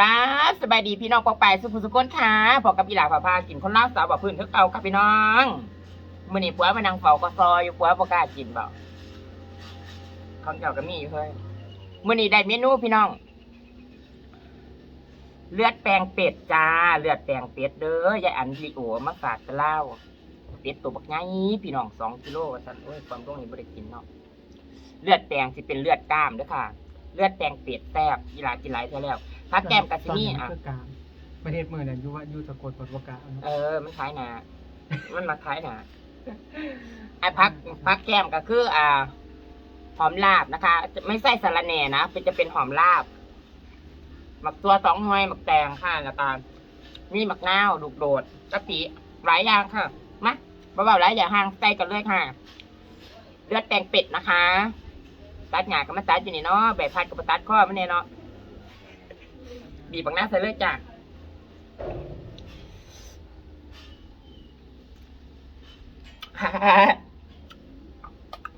กาสบายดีพี่น้องปองไปสุภุสุกนค่ะพอกับอีหลาพาพากินคนล่าสาวบ่พื้นทึกเอากับพี่น้องมื้อนี้ผัวมานังเฝ้าก็ซอยอยู่ผัวบ่กล้ากินบ่ของเจ้าก็มีอยู่เฮ้ยมื้อนี้ได้เมนูพี่น้อง เลือดแปลงเป็ดจ้า เลือดแปลงเป็ดเด้อยายอันลีโอมาฝากตะเล่าเป็ดตัวบักใหญ่พี่น้องสองกิโลว่าซั่นโอ้ยความต้องนี้บ่ได้กินเนาะเลือดแปลงสิเป็นเลือดกล้ามเด้อค่ะ เลือดแปลงเป็ดแซ่บอีหลากินหลายเท่าแล้ว ถ้าแก้มกับซิมี่อะคือกลางประเทศเมืองเนี่ยอยู่ว่าอยู่สะกดปวกาเออ มันคล้ายหนา มันมาคล้ายหนาไอ้พักพักแก้มก็คือ อ่า หอมลาบนะคะ ไม่ใส่สาระแหน่นะเป็นจะเป็นหอมลาบ หมักตัวสองหน่วยหมักแตงค่ะแล้วก็มีหมักนาวลูกโดดกะปิหลายอย่างค่ะมาเบาๆหลายอย่างห่างใส่กันเลยค่ะ เลือดแตงเป็ดนะคะ ตัดหงากับมาตัดอยู่นี่เนาะใบพัดกับมาตัดข้อมันเนี่ยเนาะ บีบบักหน้าใส่เลยจ้ะ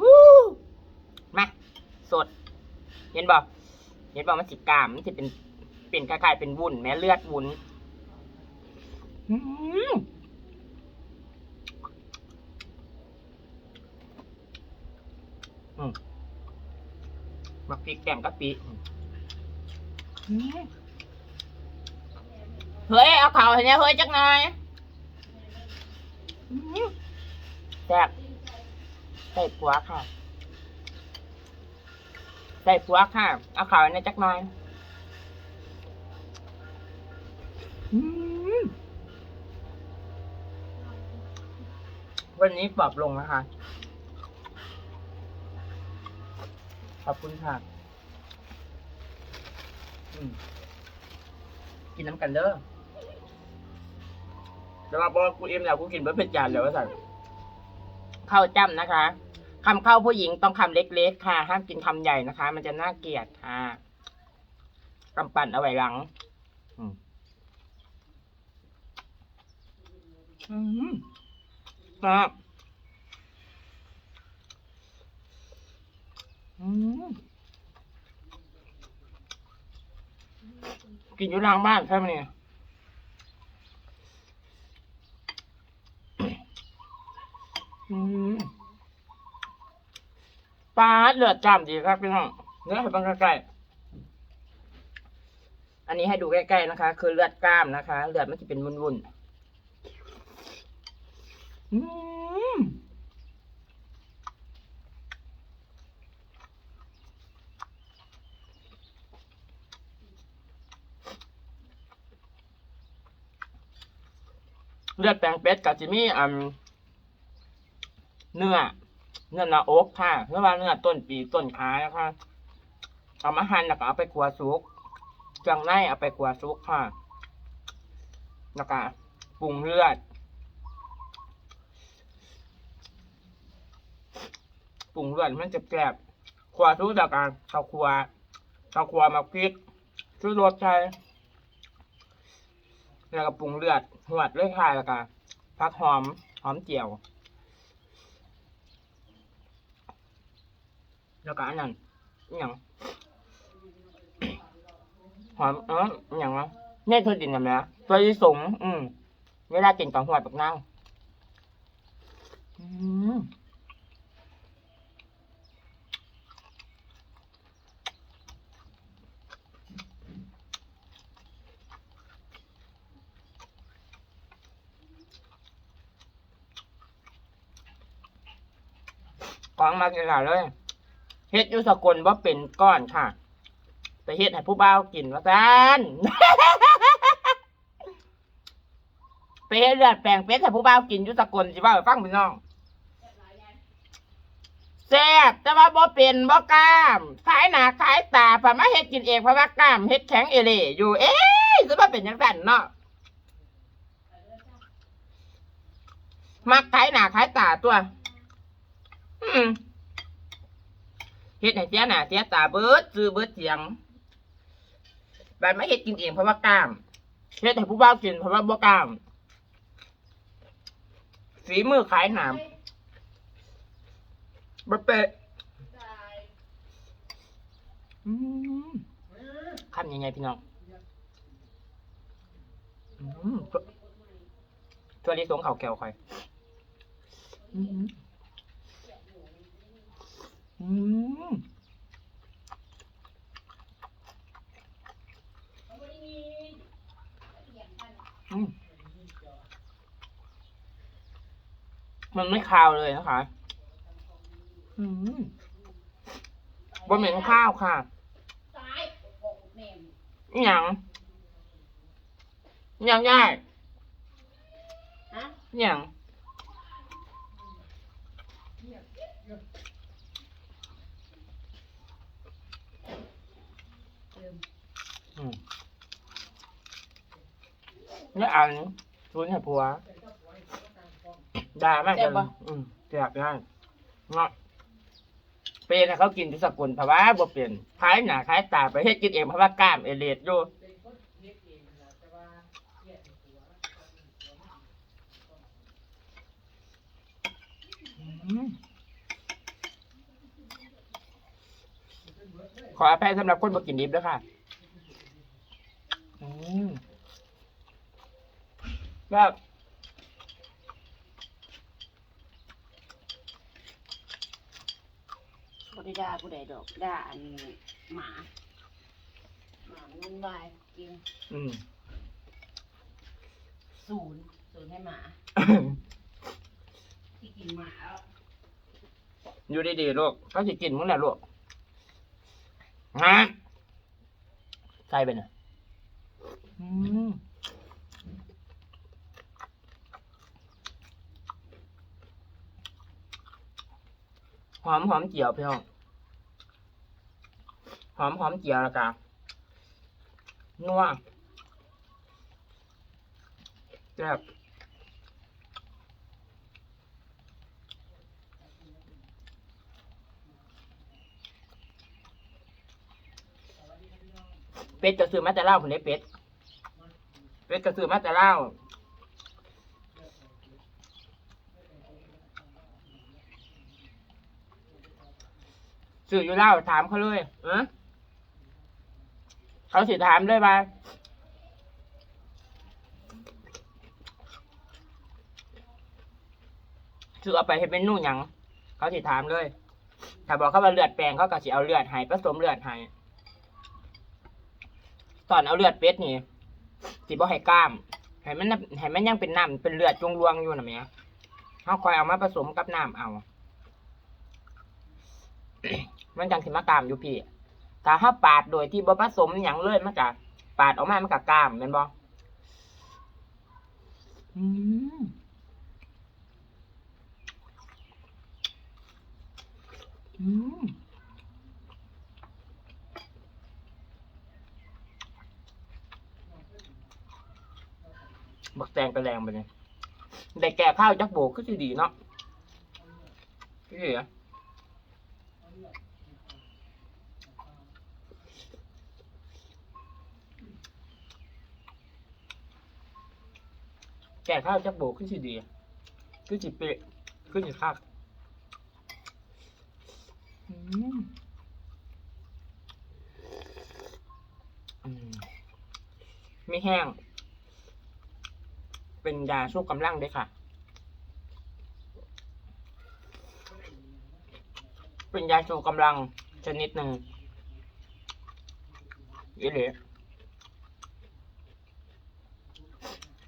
วู้มาสด เห็นบ่เห็นบ่มันสิกล้ามมันจะเป็นเป็นคล้ายๆเป็นวุ้นแม้เลือดวุ้นอืมอืมมักพริกแกงกะปิอืม เฮ้ยเอาเขาให้เนี่ยเฮ้ยจักหน่อยแซ่บใส่ผัวค่ะใส่ผัวค่ะ เอาเขาให้เนี่ยจักหน่อยวันนี้ปรับลงนะคะ ขอบคุณค่ะกินน้ำกันเด้อ แต่ว่าบอกกูเอ็มแล้วกูกินเพื่อเป็นจานแล้วว่าสั่งข้าวจ้ำนะคะคำข้าวผู้หญิงต้องคำเล็กๆค่ะห้ามกินคำใหญ่นะคะ มันจะน่าเกลียดค่ะกำปั่นเอาไว้หลังอืมครับอืมกินอยู่หลังบ้านใช่ไหมเนี่ยอืม ปลาเลือดจำดีครับพี่น้องเนื้อให้เบังใกล้ๆอันนี้ให้ดูใกล้ๆนะคะ คือเลือดกล้ามนะคะ เลือดมันจะเป็นวุ้นๆอืมเลือดแปลงเป็ดกับจิมี่อืม เนื้อ เนื้อหน้าอกค่ะเนื้อว่าเนื้อต้นปีต้นขานะคะเอามาหั่นแล้วก็เอาไปขัวสุกจังในเอาไปขัวสุกค่ะแล้วก็ปรุงเลือดปรุงเลือดมันจะแกบขวาทุกดอกอะข้าวคัวข้าวคัวมาพริกชูรสใช่แล้วก็ปรุงเลือดหวดเลยค่ะแล้วก็ผักหอมหอมเจียว แล้วก็อันนั้นอย่างหอมเอออย่างวะเนี่ยคือดินกันนะตัวที่สงอืมเวลากินกับหัวดปักนั่งอืมของมากินหลายเลย เฮ็ดอยู่สกลว่าเป็นก้อนค่ะ ไปเฮ็ดให้ผู้บ่าวกินว่าซานไปเฮ็ดเลือดแปลงเป็ดให้ผู้บ่าวกินอยู่สกลสิว่าฟังพี่น้องแซ่บแต่ว่าบ่เป็นบ่กล้ามขายหน้าขายตาพามาเฮ็ดกินเองเพราะว่ากล้ามเฮ็ดแข็งเอเล่อยู่เอ๊ะสิว่าเป็นจังซั่นเนาะมักขายหน้าขายตาตัว อืม เฮ็ดให้เสียหน้าเสียตาเบิดซื้อเบิดเสียงบัดมาเฮ็ดกินเองเพราะว่ากล้ามเฮ็ดให้ผู้บ่าวกินเพราะว่าบ่กล้ามฝีมือขายหนามบ่เปะอืมคำยังไงพี่น้องอืมตัวนี้สงเขาแก้วคอยอืม อืมอืมมันไม่คาวเลยนะคะ อืมบะเหม็นข้าวค่ะซ้ายหกเนมอหย่างอหย่างได้ฮะอหย่าง ลืม อืม นี่อันรุนให้ผัวด่ามากเลยอืมเสียบได้เนาะเป็นให้เขากินที่สกุลเพราะว่าบ่เป็นคล้ายหน้าคล้ายตาไปเฮ็ดกินเองเพราะว่ากล้ามเอเลดอยู่อืมขออภัยสำหรับคนบ่กินดิบด้วยค่ะ อืม แบบบริดาผู้ใดดอกด่าอันหมา หมานุ่นวายกินอืม ศูนย์ศูนย์ให้หมา ที่กินหมาแล้วอยู่ดีๆลูกเขาสิกินมึงแหละลูกฮะใส่ไปน่ะอืม หอมหอมเจียวพี่น้องหอมหอมเจียวแล้วกันนัวแซ่บเป็ดก็ซื้อมาแต่เล่าผมได้เป็ดเป็ดก็ซื้อมาแต่เล่า ซื้ออยู่เล่าถามเขาเลยเออเขาสิถามเลยว่าซื้อเอาไปให้เป็นนู่นหยังเขาสิถามเลย ถ้าบอกเขาว่าเลือดแปลงเขาก็สิเอาเลือดให้ผสมเลือดให้ตอนเอาเลือดเป็ดนี่สิบ่ให้กล้ามให้มันให้มันยังเป็นน้ำเป็นเลือดจงรวงอยู่น่ะแหม่เขาคอยเอามาผสมกับน้ำเอา มันจังสิมากามอยู่พี่ถ้าเฮาปาดโดยที่บ่ผสมหยังเลยมันก็ปาดออกมามันก็กลามแม่นบ่อืมบักแตงไปแรงไปเลยได้แก่ข้าวจักโบกก็สิดีเนาะพี่เหรอแก่ข้าวจักโบกก็สิดีก็สิเปะก็สิคักอืมอืมไม่แห้ง เป็นยาสู้กำลังด้วยค่ะ เป็นยาชูกำลังชนิดหนึ่งอีเหล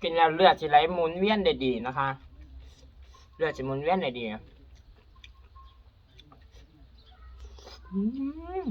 กินแล้วเลือดจะไหลหมุนเวียนได้ดีนะคะ เลือดจะหมุนเวียนได้ดีอืม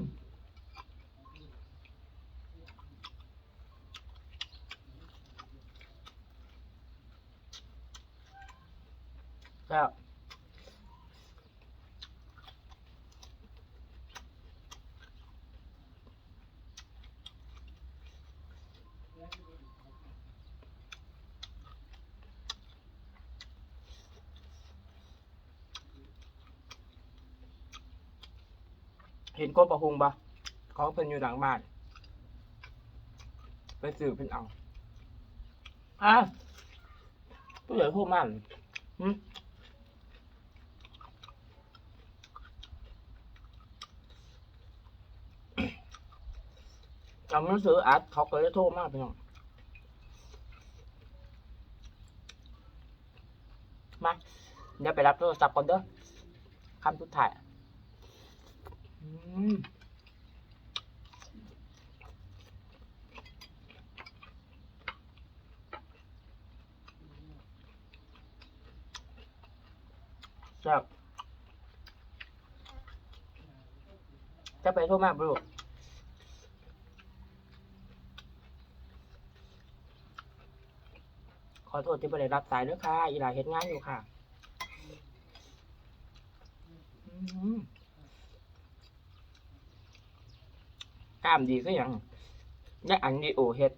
เห็นกบประหุงปะของเพิ่นอยู่หลังบ้าน ไปสืบเพิ่นเอาอะผู้ใหญ่พูดมันทำหนังสืออัดเขาก็เลยโทษมากไปหน่อยมาเดี๋ยวไปรับโทรศัพท์ก่อนเด้อคำสุดท้าย อืมแซ่บจะไปโทรมากบลูกขอโทษที่ไม่ได้รับสายด้วยค่ะอีหลาเฮ็ดงานอยู่ค่ะอืมกล้ามดีก็ยังได้อันดีโอเฮ็ด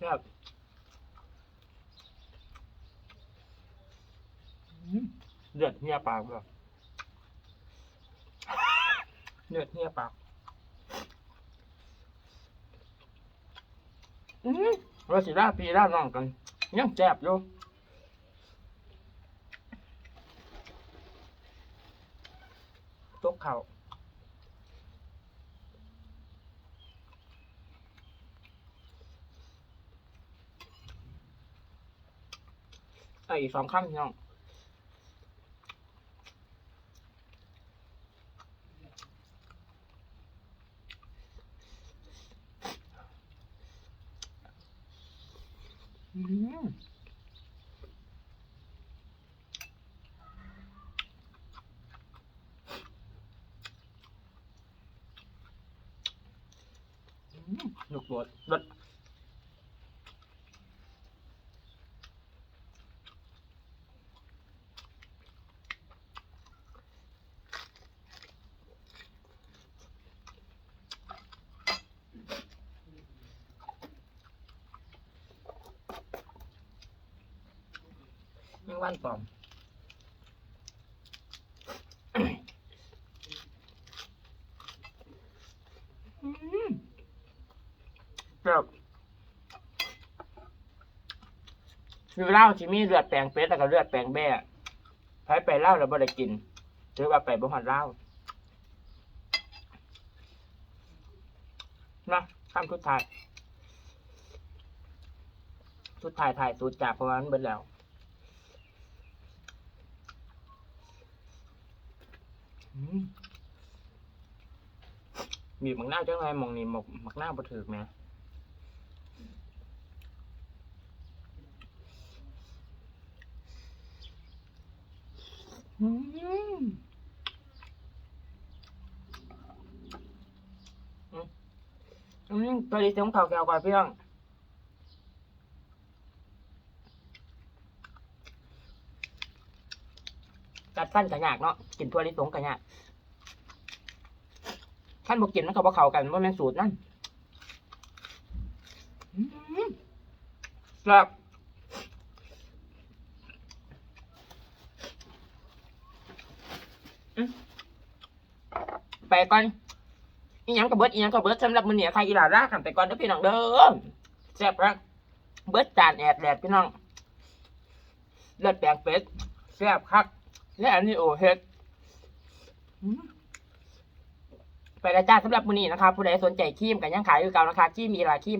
ครับเลือดเหี่ยปากแบ่เลือดเหี่ยปาก อืมว่าสิราพี่ล่าน้องกันยังแจบอยู่ตกเข่าไอ้ยอีกสองคำพี่น้อง อืมอื มลูกบดรสยังวันปลอม อืมแบบ คือเหล้าที่มีเลือดแปลงเป็ดแล้วก็เลือดแปลงแบ่ใช้ไปเหล้าแล้วบ่ได้กินหรือว่าไปบ่หอดเหล้านะข้ามทุดท้ายทุดท้ายถ่ายสุดจากเพราะว่ามันเบิดแล้วอืมมีบมักหน้าจังไรมองนี่หมกมักหน้าบ่ถือแหม อืมอืมตัวดีเสียงเข่าแก้วก่อนพี่องกัดฟันกระยากเนาะกินตัวลิสงกระยากขั้นบอกกินมันก็บ่เขากันว่าแม่นสูตรนั่นอืมครับอืม ไปก่อนอีหยังกับเบิดอีหยังกับเบิดสำหรับมื้อนี้ใครอีหลาลากันไปก่อนเด้อพี่น้องเด้อแซ่บรับเบิดจานแอดแดดพี่น้องเลือดแปลงเป็ดแซ่บคัก และอันนี้โอเฮ็ดไปแล้วจ้าสำหรับมือนี้นะคะผู้ใดสนใจครีมกันยังขายอยู่เก่านะคะครีมมีหลายครีม